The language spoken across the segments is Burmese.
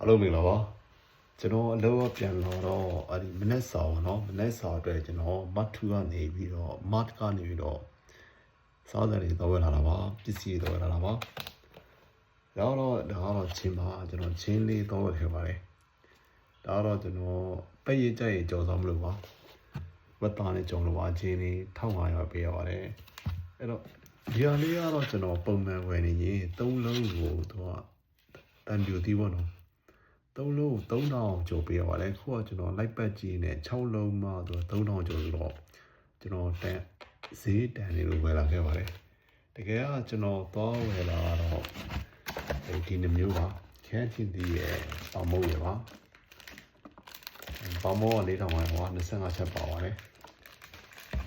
အားလုံးမင်္ဂလာပါကျွန်တော်အလုပ်အပြန်လာတော့အဲ့ဒီမနေ့စာပေါ့နော်မနေ့စာအတွက်ကျွန်တော်မတ်ထူကနေပြီးတော့မတ်ကနေပြီးတော့စားစရာတွေတော့ဝယ်လာတာပါပစ္စည်းတွေတော့ဝယ်လာတာပါဒါတော့ဒါတော့ချင်းပါကျွန်တော်ချင်းလေးတော့ဝယ်ခဲ့ပါတယ်ဒါတော့ကျွန်တော်ပက်ရကြရကြော်ဆောင်မလို့ပါဝတ်သားနဲ့ကြော်လို့ပါချင်းလေး1500ပေးရပါတယ်အဲ့တော့ဒီဟာလေးကတော့ကျွန်တော်ပုံမှန်ဝယ်နေရင်၃လုံးကိုတော့တန်ပြူသီးပေါ့နော် သုံးလုံး3000ကျော်ပေးရပါတယ်ခုကကျွန်တော်လိုက်ပတ်ကြီးနဲ့6လုံးမှဆို3000ကျော်ဆိုတော့ကျွန်တော်တန်ဈေးတန်လေးလိုဝယ်လာခဲ့ပါတယ်တကယ်ကကျွန်တော်သွားဝယ်လာတော့ဒီနှမျိုးပါခန်းချင်းဒီရဲ့ပေါမုတ်ရပါပေါမုတ်က4000ဝယ်ဟော25ချက်ပါပါတယ်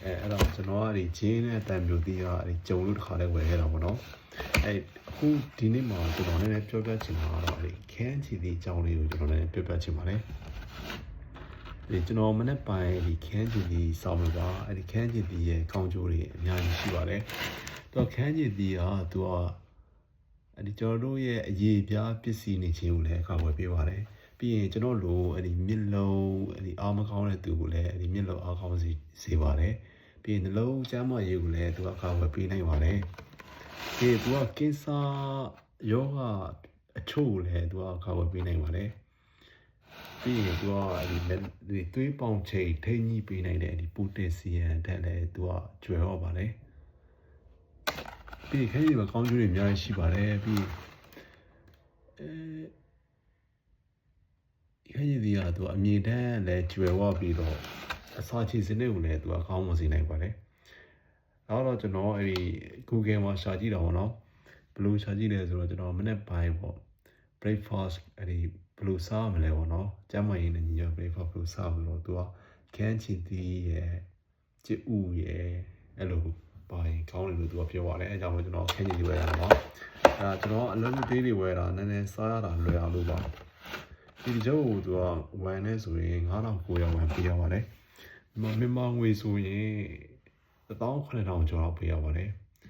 အဲအဲ့တော့ကျွန်တော်ကဒီဂျင်းနဲ့တန်ပြူတီးကဒီဂျုံလို့တစ်ခါလေးဝယ်ခဲ့တာပေါ့နော်အဲအခုဒီနေ့မှာကျွန်တော်လည်းပြောပြချင်တာကတော့ဒီခန်းချီဒီအကြောင်းလေးကိုကျွန်တော်လည်းပြောပြချင်ပါတယ်ဒီကျွန်တော်မနေ့ပိုင်းဒီခန်းချီဒီစောင်းလို့ပါအဲဒီခန်းချီဒီရဲ့ကောင်းကျိုးတွေအများကြီးရှိပါတယ်တော့ခန်းချီဒီကသူကအဲဒီကျွန်တော်တို့ရဲ့အရေးပြားပစ္စည်းနေခြင်းကိုလည်းကာကွယ်ပေးပါတယ် ပြီးရင်ကျွန်တော်လိုအဲ့ဒီမြစ်လုံးအဲ့ဒီအားမကောင်းတဲ့သူကိုလည်းအဲ့ဒီမြစ်လုံးအားကောင်းစေစေပါတယ်ပြီးရင်နှလုံးကျန်းမာရေးကိုလည်းသူကကာကွယ်ပေးနိုင်ပါတယ်ဒီသူကကင်ဆာယောဂအချို့ကိုလည်းသူကကာကွယ်ပေးနိုင်ပါတယ်ပြီးရင်သူကအဲ့ဒီလက်ဒီသွေးပေါင်ချိန်ထိန်းကြီးပေးနိုင်တဲ့ဒီပိုတက်ဆီယမ်တက်လည်းသူကကျွယ်ဟောပါတယ်ပြီးရင်ခရီးမှာကောင်းကျိုးတွေအများကြီးရှိပါတယ်ပြီးအဲ ခရီးဒီက သူအမြင်တန်းလည်းကျွယ်ဝပြီးတော့အစာချေစနစ်ကိုလည်းသူကကောင်းမွန်စေနိုင်ပါတယ်။နောက်တော့ကျွန်တော်အဲ့ဒီ Google မှာရှာကြည့်တာပေါ့နော်။ဘယ်လိုရှာကြည့်လဲဆိုတော့ကျွန်တော်မနေ့ပိုင်းပေါ့ breakfast အဲ့ဒီဘယ်လိုစားမလဲပေါ့နော်။ကျမ်းမာရေးနဲ့ညီညွတ် breakfast ဘယ်လိုစားမလို့သူကခန်းချီတီးရဲ့ကျဥရဲ့အဲ့လိုပါရင်ကောင်းတယ်လို့သူကပြောပါတယ်။အဲကြောင့်မို့ကျွန်တော်ခန်းချီတီးဝယ်ရတာပါ။အဲကျွန်တော်အလုံးသေးတွေဝယ်တာနည်းနည်းစားရတာလွယ်အောင်လို့ပါ ဒီကြောကိုသူကဝမ်နဲ့ဆိုရင်9900ဝမ်ပေးရပါတယ်။မြန်မာမြန်မာငွေဆိုရင်18000ကျော်လောက်ပေးရပါတယ်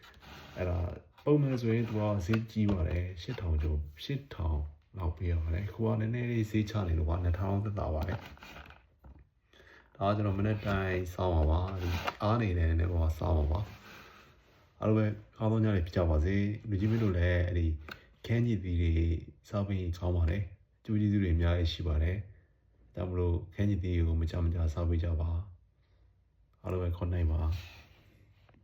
။အဲ့ဒါပုံမှန်ဆိုရင်သူကဈေးကြီးပါတယ်8000ကျော်8000လောက်ပေးရပါတယ်။ခုကနည်းနည်းလေးဈေးချနေလို့ပါ2000သက်သာပါတယ်။ဒါကကျွန်တော်မနေ့တိုင်းစောင်းပါပါဒီအားနေတဲ့နည်းနည်းပေါ့စောင်းပါပါ။အားလုံးပဲကောင်းသောညလေးပြကြပါစေ။လူကြီးမင်းတို့လည်းအဲ့ဒီခန်းကြီးသီးတွေစောင်းပြီးကောင်းပါတ ယ်။ကျိုးကျေးဇူးတွေအများကြီးရှိပါတယ်။ဒါမလို့ခန်းကြီးတီးကိုမကြမကြစားပေးကြပါ။အားလုံးပဲခွန်နိုင်ပါ။